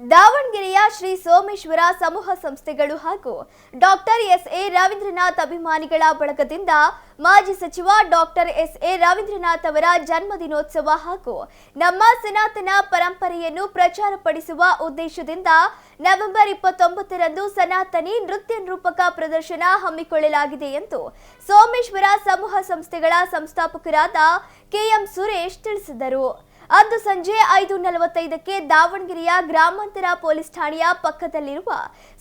ದಾವಣಗೆರೆಯ ಶ್ರೀ ಸೋಮೇಶ್ವರ ಸಮೂಹ ಸಂಸ್ಥೆಗಳು ಹಾಗೂ ಡಾಕ್ಟರ್ ಎಸ್ ಎ ರವೀಂದ್ರನಾಥ್ ಅಭಿಮಾನಿಗಳ ಬಳಗದಿಂದ ಮಾಜಿ ಸಚಿವ ಡಾಕ್ಟರ್ ಎಸ್ ಎ ರವೀಂದ್ರನಾಥ್ ಅವರ ಜನ್ಮದಿನೋತ್ಸವ ಹಾಗೂ ನಮ್ಮ ಸನಾತನ ಪರಂಪರೆಯನ್ನು ಪ್ರಚಾರಪಡಿಸುವ ಉದ್ದೇಶದಿಂದ ನವೆಂಬರ್ ಇಪ್ಪತ್ತೊಂಬತ್ತರಂದು ಸನಾತನಿ ನೃತ್ಯ ನಿರೂಪಕ ಪ್ರದರ್ಶನ ಹಮ್ಮಿಕೊಳ್ಳಲಾಗಿದೆ ಎಂದು ಸೋಮೇಶ್ವರ ಸಮೂಹ ಸಂಸ್ಥೆಗಳ ಸಂಸ್ಥಾಪಕರಾದ ಕೆಎಂ ಸುರೇಶ್ ತಿಳಿಸಿದರು. ಅಂದು ಸಂಜೆ ಐದು ನಲವತ್ತೈದಕ್ಕೆ ದಾವಣಗೆರೆಯ ಗ್ರಾಮಾಂತರ ಪೊಲೀಸ್ ಠಾಣೆಯ ಪಕ್ಕದಲ್ಲಿರುವ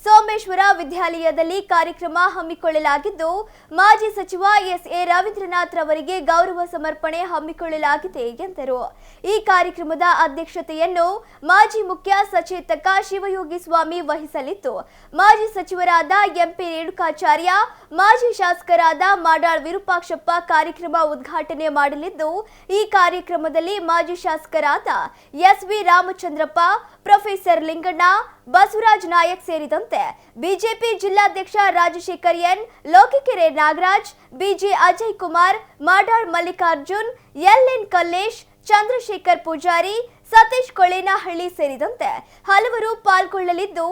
ಸೋಮೇಶ್ವರ ವಿದ್ಯಾಲಯದಲ್ಲಿ ಕಾರ್ಯಕ್ರಮ ಹಮ್ಮಿಕೊಳ್ಳಲಾಗಿದ್ದು, ಮಾಜಿ ಸಚಿವ ಎಸ್. ಎ. ರವೀಂದ್ರನಾಥ್ ರವರಿಗೆ ಗೌರವ ಸಮರ್ಪಣೆ ಹಮ್ಮಿಕೊಳ್ಳಲಾಗಿದೆ ಎಂದರು. ಈ ಕಾರ್ಯಕ್ರಮದ ಅಧ್ಯಕ್ಷತೆಯನ್ನು ಮಾಜಿ ಮುಖ್ಯ ಸಚೇತಕ ಶಿವಯೋಗಿ ಸ್ವಾಮಿ ವಹಿಸಲಿದ್ದು, ಮಾಜಿ ಸಚಿವರಾದ ಎಂಪಿ ರೇಣುಕಾಚಾರ್ಯ, ಮಾಜಿ ಶಾಸಕರಾದ ಮಾಡಾಳ್ ವಿರೂಪಾಕ್ಷಪ್ಪ ಕಾರ್ಯಕ್ರಮ ಉದ್ಘಾಟನೆ ಮಾಡಲಿದ್ದು, ಈ ಕಾರ್ಯಕ್ರಮದಲ್ಲಿ ಮಾಜಿ ಶಾಸಕರಾದ S V Ramachandrappa, professor Linganna, Basavaraj Nayak ಸೇರಿದಂತೆ ಬಿಜೆಪಿ ಜಿಲ್ಲಾಧ್ಯಕ್ಷ Rajashekar N, Lokikere Nagaraj, B J Ajay Kumar, Madal Mallikarjun L N Kallesh, Chandrashekar Poojari, Satish Kolenahalli ಸೇರಿದಂತೆ ಹಲವರು ಪಾಲ್ಗೊಳ್ಳಲಿದ್ದು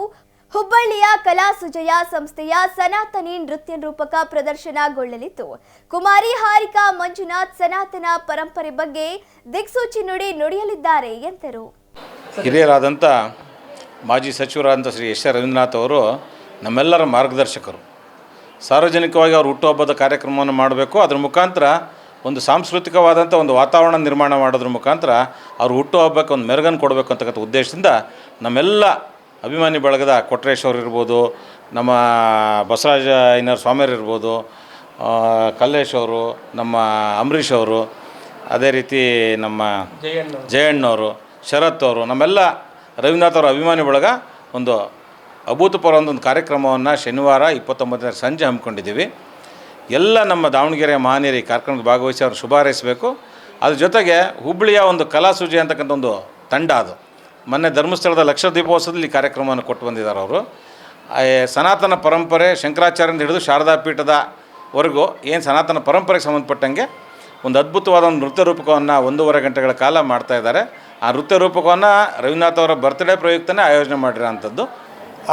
ಹುಬ್ಬಳ್ಳಿಯ ಕಲಾ ಸುಜಯ ಸಂಸ್ಥೆಯ ಸನಾತನಿ ನೃತ್ಯ ರೂಪಕ ಪ್ರದರ್ಶನಗೊಳ್ಳಲಿದ್ದು ಕುಮಾರಿ ಹಾರಿಕಾ ಮಂಜುನಾಥ್ ಸನಾತನ ಪರಂಪರೆ ಬಗ್ಗೆ ದಿಕ್ಸೂಚಿ ನುಡಿ ನುಡಿಯಲಿದ್ದಾರೆ ಎಂದರು. ಹಿರಿಯರಾದಂಥ ಮಾಜಿ ಸಚಿವರಾದಂಥ ಶ್ರೀ ಎಸ್ ಆರ್ ರವೀಂದ್ರನಾಥ್ ಅವರು ನಮ್ಮೆಲ್ಲರ ಮಾರ್ಗದರ್ಶಕರು. ಸಾರ್ವಜನಿಕವಾಗಿ ಅವರು ಹುಟ್ಟುಹಬ್ಬದ ಕಾರ್ಯಕ್ರಮವನ್ನು ಮಾಡಬೇಕು, ಅದರ ಮುಖಾಂತರ ಒಂದು ಸಾಂಸ್ಕೃತಿಕವಾದಂಥ ಒಂದು ವಾತಾವರಣ ನಿರ್ಮಾಣ ಮಾಡೋದ್ರ ಮುಖಾಂತರ ಅವರು ಹುಟ್ಟುಹಬ್ಬಕ್ಕೆ ಒಂದು ಮೆರಗನ್ನು ಕೊಡಬೇಕು ಅಂತಕ್ಕಂಥ ಉದ್ದೇಶದಿಂದ ನಮ್ಮೆಲ್ಲ ಅಭಿಮಾನಿ ಬಳಗದ ಕೊಟ್ರೇಶ್ ಅವ್ರು ಇರ್ಬೋದು, ನಮ್ಮ ಬಸವರಾಜ ಐನರ್ ಸ್ವಾಮಿಯರು ಇರ್ಬೋದು ಕಲ್ಲೇಶ್ ಅವರು, ನಮ್ಮ ಅಂಬರೀಷ್ ಅವರು, ಅದೇ ರೀತಿ ನಮ್ಮ ಜಯಣ್ಣವರು ಶರತ್ ಅವರು, ನಮ್ಮೆಲ್ಲ ರವೀಂದ್ರನಾಥ್ ಅವರ ಅಭಿಮಾನಿ ಬಳಗ ಒಂದು ಅಭೂತಪೂರ್ವ ಒಂದು ಕಾರ್ಯಕ್ರಮವನ್ನು ಶನಿವಾರ ಇಪ್ಪತ್ತೊಂಬತ್ತನೇ ಸಂಜೆ ಹಮ್ಮಿಕೊಂಡಿದ್ದೀವಿ. ಎಲ್ಲ ನಮ್ಮ ದಾವಣಗೆರೆ ಮಹಾನೀರಿ ಕಾರ್ಯಕ್ರಮದ ಭಾಗವಹಿಸಿ ಅವ್ರು ಶುಭ ಹಾರೈಸಬೇಕು ಅದ್ರ ಜೊತೆಗೆ ಹುಬ್ಬಳ್ಳಿಯ ಒಂದು ಕಲಾಸೂಜಿ ಅಂತಕ್ಕಂಥ ಒಂದು ತಂಡ ಅದು. ಮೊನ್ನೆ ಧರ್ಮಸ್ಥಳದ ಲಕ್ಷ ದೀಪೋತ್ಸವದಲ್ಲಿ ಕಾರ್ಯಕ್ರಮವನ್ನು ಕೊಟ್ಟು ಬಂದಿದ್ದಾರೆ ಅವರು. ಸನಾತನ ಪರಂಪರೆ ಶಂಕರಾಚಾರ್ಯರಿಂದ ಹಿಡಿದು ಶಾರದಾ ಪೀಠದವರೆಗೂ ಏನು ಸನಾತನ ಪರಂಪರೆಗೆ ಸಂಬಂಧಪಟ್ಟಂಗೆ ಒಂದು ಅದ್ಭುತವಾದ ಒಂದು ನೃತ್ಯ ರೂಪಕವನ್ನು ಒಂದೂವರೆ ಗಂಟೆಗಳ ಕಾಲ ಮಾಡ್ತಾ ಇದ್ದಾರೆ. ಆ ನೃತ್ಯ ರೂಪಕವನ್ನು ರವೀಂದ್ರನಾಥ್ ಅವರ ಬರ್ತ್ಡೇ ಪ್ರಯುಕ್ತನೇ ಆಯೋಜನೆ ಮಾಡಿರೋಂಥದ್ದು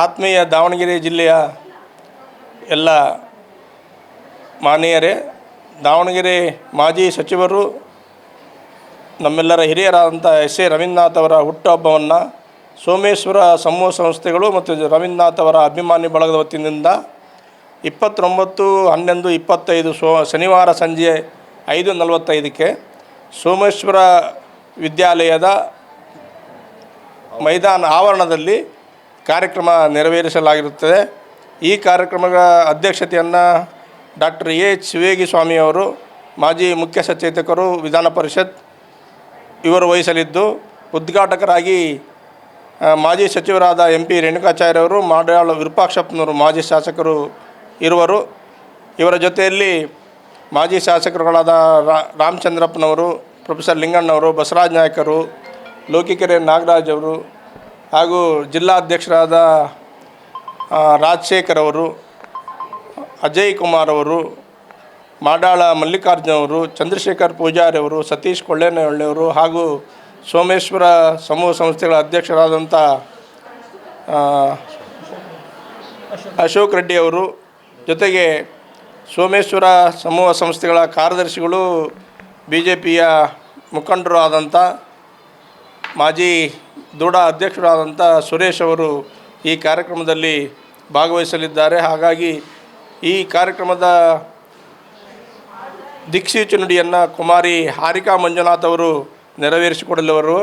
ಆತ್ಮೀಯ ದಾವಣಗೆರೆ ಜಿಲ್ಲೆಯ ಎಲ್ಲ ಮಾನ್ಯರೇ, ದಾವಣಗೆರೆ ಮಾಜಿ ಸಚಿವರು ನಮ್ಮೆಲ್ಲರ ಹಿರಿಯರಾದಂಥ ಎಸ್ ಎ ರವೀಂದ್ರನಾಥ್ ಅವರ ಹುಟ್ಟುಹಬ್ಬವನ್ನು ಸೋಮೇಶ್ವರ ಸಮೂಹ ಸಂಸ್ಥೆಗಳು ಮತ್ತು ರವೀಂದ್ರನಾಥ್ ಅವರ ಅಭಿಮಾನಿ ಬಳಗದ ವತಿಯಿಂದ ಇಪ್ಪತ್ತೊಂಬತ್ತು, ಹನ್ನೊಂದು, ಇಪ್ಪತ್ತೈದು ಸೋ, ಶನಿವಾರ ಸಂಜೆ ಐದು ನಲವತ್ತೈದಕ್ಕೆ ಸೋಮೇಶ್ವರ ವಿದ್ಯಾಲಯದ ಮೈದಾನ ಆವರಣದಲ್ಲಿ ಕಾರ್ಯಕ್ರಮ ನೆರವೇರಿಸಲಾಗಿರುತ್ತದೆ. ಈ ಕಾರ್ಯಕ್ರಮದ ಅಧ್ಯಕ್ಷತೆಯನ್ನು doctor A H Shivegi Swamy ಅವರು, ಮಾಜಿ ಮುಖ್ಯ ಸಚೇತಕರು ವಿಧಾನ ಪರಿಷತ್ ಇವರು ವಹಿಸಲಿದ್ದು ಉದ್ಘಾಟಕರಾಗಿ ಮಾಜಿ ಸಚಿವರಾದ ಎಂ ಪಿ ರೇಣುಕಾಚಾರ್ಯವರು ಮಾಡಾಳ್ ವಿರೂಪಾಕ್ಷಪ್ಪನವರು ಮಾಜಿ ಶಾಸಕರು ಇರುವರು. ಇವರ ಜೊತೆಯಲ್ಲಿ ಮಾಜಿ ಶಾಸಕರುಗಳಾದ ರಾಮಚಂದ್ರಪ್ಪನವರು, ಪ್ರೊಫೆಸರ್ ಲಿಂಗಣ್ಣವರು, ಬಸವರಾಜ್ ನಾಯಕರು, ಲೋಕಿಕೆರೆ ನಾಗರಾಜ್ ಅವರು ಹಾಗೂ ಜಿಲ್ಲಾಧ್ಯಕ್ಷರಾದ ರಾಜಶೇಖರ್ ಅವರು, ಅಜಯ್ ಕುಮಾರ್ ಅವರು ಮಾಡಾಳ ಮಲ್ಲಿಕಾರ್ಜುನವರು, ಚಂದ್ರಶೇಖರ್ ಪೂಜಾರಿ ಅವರು ಸತೀಶ್ ಕೊಳ್ಳೇನಹಳ್ಳಿಯವರು ಹಾಗೂ ಸೋಮೇಶ್ವರ ಸಮೂಹ ಸಂಸ್ಥೆಗಳ ಅಧ್ಯಕ್ಷರಾದಂಥ ಅಶೋಕ್ ರೆಡ್ಡಿ ಅವರು. ಜೊತೆಗೆ ಸೋಮೇಶ್ವರ ಸಮೂಹ ಸಂಸ್ಥೆಗಳ ಕಾರ್ಯದರ್ಶಿಗಳು ಬಿ ಜೆ ಪಿಯ ಮುಖಂಡರು ಆದಂಥ, ಮಾಜಿ ದೃಢ ಅಧ್ಯಕ್ಷರಾದಂಥ ಸುರೇಶ್ ಅವರು ಈ ಕಾರ್ಯಕ್ರಮದಲ್ಲಿ ಭಾಗವಹಿಸಲಿದ್ದಾರೆ. ಹಾಗಾಗಿ ಈ ಕಾರ್ಯಕ್ರಮದ ದಿಕ್ಸೂಚಿ ನುಡಿಯನ್ನು ಕುಮಾರಿ ಹಾರಿಕಾ ಮಂಜುನಾಥ್ ಅವರು ನೆರವೇರಿಸಿಕೊಡಲಿವರು